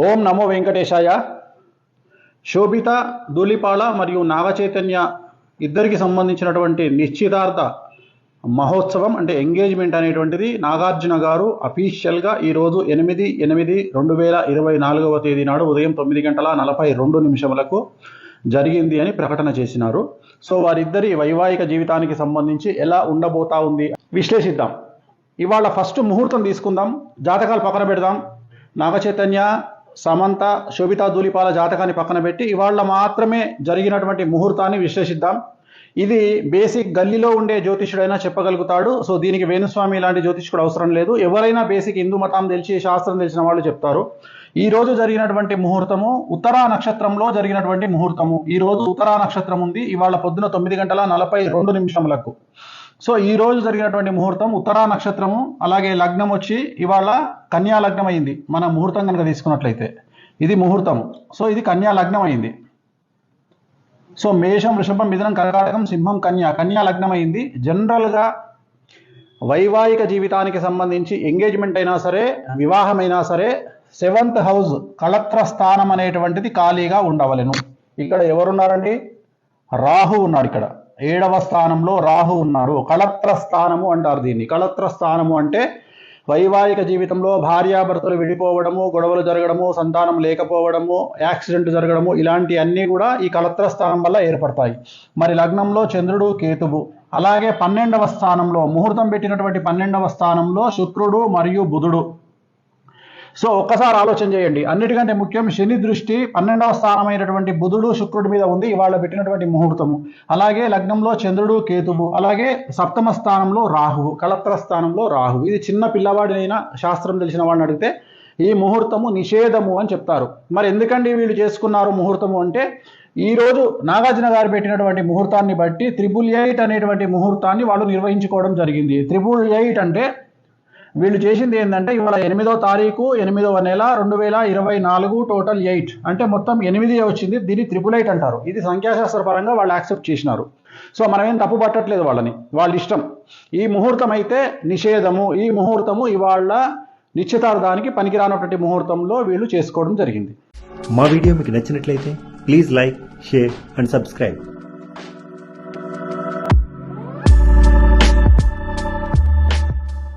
ఓం నమో వెంకటేశాయ. శోభిత ధూళిపాల మరియు నాగచైతన్య ఇద్దరికి సంబంధించినటువంటి నిశ్చితార్థ మహోత్సవం అంటే ఎంగేజ్మెంట్ అనేటువంటిది నాగార్జున గారు అఫీషియల్గా ఈరోజు ఎనిమిది ఎనిమిది రెండు వేల ఇరవై నాలుగవ తేదీ నాడు ఉదయం తొమ్మిది గంటల నలభై రెండు నిమిషములకు జరిగింది అని ప్రకటన చేసినారు. సో వారిద్దరి వైవాహిక జీవితానికి సంబంధించి ఎలా ఉండబోతా ఉంది విశ్లేషిద్దాం. ఇవాళ ఫస్ట్ ముహూర్తం తీసుకుందాం జాతకాలు పక్కన పెడదాం. నాగచైతన్య సమంత శోభితా దూలిపాల జాతకాన్ని పక్కన పెట్టి ఇవాళ మాత్రమే జరిగినటువంటి ముహూర్తాన్ని విశ్లేషిద్దాం. ఇది బేసిక్ గల్లీలో ఉండే జ్యోతిష్యుడైనా చెప్పగలుగుతాడు. సో దీనికి వేణుస్వామి లాంటి జ్యోతిష్కుడు అవసరం లేదు. ఎవరైనా బేసిక్ హిందూ మతం తెలిసి శాస్త్రం తెలిసిన వాళ్ళు చెప్తారు. ఈ రోజు జరిగినటువంటి ముహూర్తము ఉత్తరా నక్షత్రంలో జరిగినటువంటి ముహూర్తము. ఈ రోజు ఉత్తరా నక్షత్రం ఉంది. ఇవాళ పొద్దున తొమ్మిది గంటల నలభై రెండు నిమిషములకు. సో ఈ రోజు జరిగినటువంటి ముహూర్తం ఉత్తరా నక్షత్రము అలాగే లగ్నం వచ్చి ఇవాళ కన్యా లగ్నం అయింది. మన ముహూర్తం కనుక తీసుకున్నట్లయితే ఇది ముహూర్తము. సో ఇది కన్యా లగ్నం అయింది. సో మేషం వృషభం మిథునం కర్కాటకం సింహం కన్యా. కన్యా లగ్నం అయింది. జనరల్గా వైవాహిక జీవితానికి సంబంధించి ఎంగేజ్మెంట్ అయినా సరే వివాహమైనా సరే సెవెంత్ హౌస్ కళత్ర స్థానం అనేటువంటిది ఖాళీగా ఉండవలెను. ఇక్కడ ఎవరున్నారండి? రాహు ఉన్నాడు ఇక్కడ. ఏడవ స్థానంలో రాహు ఉన్నారు. కళత్ర స్థానము అంటారు దీన్ని. కళత్ర స్థానము అంటే వైవాహిక జీవితంలో భార్యాభర్తలు విడిపోవడము గొడవలు జరగడము సంతానం లేకపోవడము యాక్సిడెంట్ జరగడము ఇలాంటి అన్నీ కూడా ఈ కళత్ర స్థానం వల్ల ఏర్పడతాయి. మరి లగ్నంలో చంద్రుడు కేతువు అలాగే పన్నెండవ స్థానంలో ముహూర్తం పెట్టినటువంటి పన్నెండవ స్థానంలో శుక్రుడు మరియు బుధుడు. సో ఒక్కసారి ఆలోచన చేయండి. అన్నిటికంటే ముఖ్యం శని దృష్టి పన్నెండవ స్థానమైనటువంటి బుధుడు శుక్రుడి మీద ఉంది ఇవాళ పెట్టినటువంటి ముహూర్తము. అలాగే లగ్నంలో చంద్రుడు కేతువు అలాగే సప్తమ స్థానంలో రాహువు కళత్ర స్థానంలో రాహువు. ఇది చిన్న పిల్లవాడినైనా శాస్త్రం తెలిసిన వాడిని అడిగితే ఈ ముహూర్తము నిషేధము అని చెప్తారు. మరి ఎందుకండి వీళ్ళు చేసుకున్నారు ముహూర్తము అంటే ఈరోజు నాగార్జున గారు పెట్టినటువంటి ముహూర్తాన్ని బట్టి త్రిబుల్ ఎయిట్ అనేటువంటి ముహూర్తాన్ని వాళ్ళు నిర్వహించుకోవడం జరిగింది. త్రిబుల్ ఎయిట్ అంటే వీళ్ళు చేసింది ఏంటంటే ఇవాళ ఎనిమిదో తారీఖు ఎనిమిదవ నెల రెండు వేల ఇరవై నాలుగు టోటల్ ఎయిట్ అంటే మొత్తం ఎనిమిది వచ్చింది దీన్ని త్రిపుల్ ఎయిట్ అంటారు. ఇది సంఖ్యాశాస్త్ర పరంగా వాళ్ళు యాక్సెప్ట్ చేసినారు. సో మనమేం తప్పు పట్టట్లేదు వాళ్ళని వాళ్ళ ఇష్టం. ఈ ముహూర్తం అయితే నిషేధము ఈ ముహూర్తము ఇవాళ నిశ్చితార్థానికి పనికిరానటువంటి ముహూర్తంలో వీళ్ళు చేసుకోవడం జరిగింది. మా వీడియో మీకు నచ్చినట్లయితే please like share and subscribe.